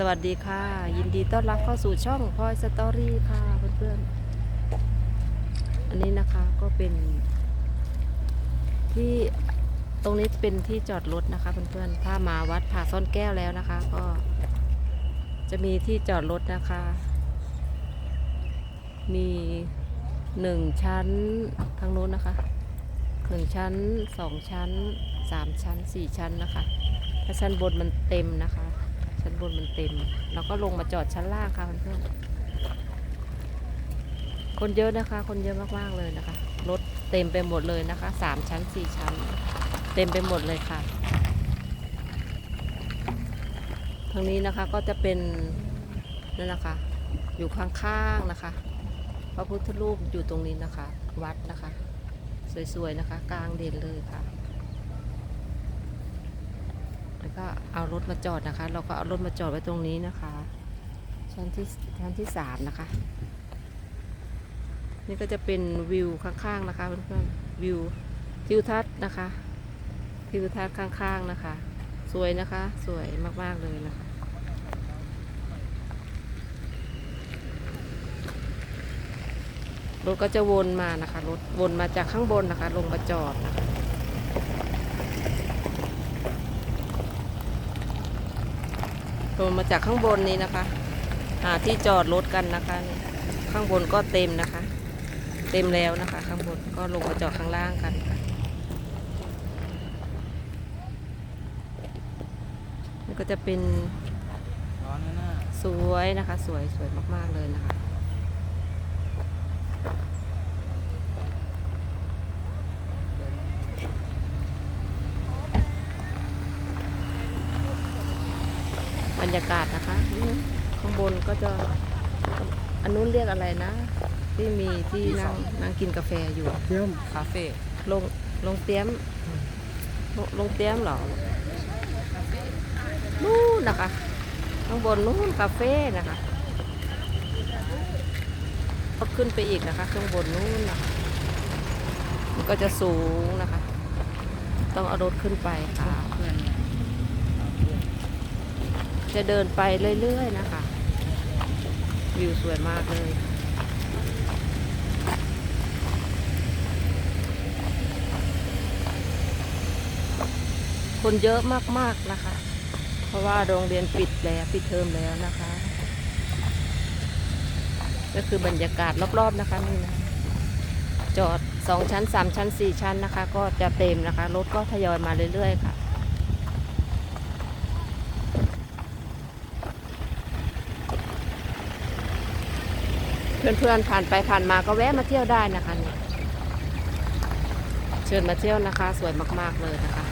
สวัสดีค่ะ ยินดีต้อนรับเข้าสู่ช่องพลอยสตอรี่ค่ะเพื่อนๆ อันนี้นะคะก็เป็นที่ตรงนี้เป็นที่จอดรถนะคะเพื่อนๆ ถ้ามาวัดผาซ่อนแก้วแล้วนะคะ ก็จะมีที่จอดรถนะคะ มีหนึ่งชั้นทางโน้นนะคะหนึ่งชั้นสองชั้นสามชั้นสี่ชั้นนะคะ ถ้าชั้นบนมันเต็มนะคะ บนมันเต็ม เราก็ลงมาจอดชั้นล่างค่ะเพื่อนๆคนเยอะนะคะ คนเยอะมากๆเลยนะคะ รถเต็มไปหมดเลยนะคะสามชั้นสี่ชั้น เต็มไปหมดเลยค่ะทางนี้นะคะก็จะเป็นนั่นนะคะ อยู่ข้างๆนะคะพระพุทธรูปอยู่ตรงนี้นะคะ วัดนะคะ สวยๆนะคะ กลางเด่นเลยค่ะ แล้ว ก็เอารถมาจอดนะคะ เราก็เอารถมาจอดไว้ตรงนี้นะคะ ชั้นที่ชั้นที่สามนะคะ นี่ก็จะเป็นวิวข้างๆนะคะเพื่อนๆวิวทิวทัศน์นะคะ ทิวทัศน์ข้างๆนะคะ สวยนะคะ สวยมากๆเลยนะคะรถก็จะวนมานะคะรถวนมาจากข้างบนนะคะ ลงมาจอดนะคะ ลงมาจากข้างบนนี้นะคะ หาที่จอดรถกันนะคะนี่ข้างบนก็เต็มนะคะ เต็มแล้วนะคะ ข้างบนก็ลงมาจอดข้างล่างกันค่ะนี่ก็จะเป็นร้อนไหมหน้าสวยนะคะ สวยสวยมากๆเลยนะคะ บรรยากาศนะคะนี่ข้างบนก็จะอันนู้นเรียกอะไรนะ ที่มีที่นั่งนั่งกินกาแฟอยู่เยี่ยมคาเฟ่ลงลงเตี้ยมลงลงเตี้ยมเหรอนู่นนะคะ ข้างบนนู่นคาเฟ่นะคะก็ขึ้นไปอีกนะคะ ข้างบนนู่นนะคะมันก็จะสูงนะคะ ต้องเอารถขึ้นไปค่ะเพื่อน จะเดินไปเรื่อยๆนะคะ วิวสวยมากเลยคนเยอะมากๆนะคะ เพราะว่าโรงเรียนปิดแล้วปิดเทอมแล้วนะคะ ก็คือบรรยากาศรอบๆนะคะนี่นะ จอดสองชั้นสามชั้นสี่ชั้นนะคะ ก็จะเต็มนะคะ รถก็ทยอยมาเรื่อยๆค่ะ เพื่อนๆผ่านไปผ่านมาก็แวะมาเที่ยวได้นะคะเนี่ยเชิญมาเที่ยวนะคะ สวยมากๆเลยนะคะ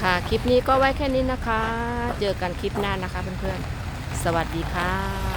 ค่ะคลิปนี้ก็ไว้แค่นี้นะคะ เจอกันคลิปหน้านะคะเพื่อนๆ สวัสดีค่ะ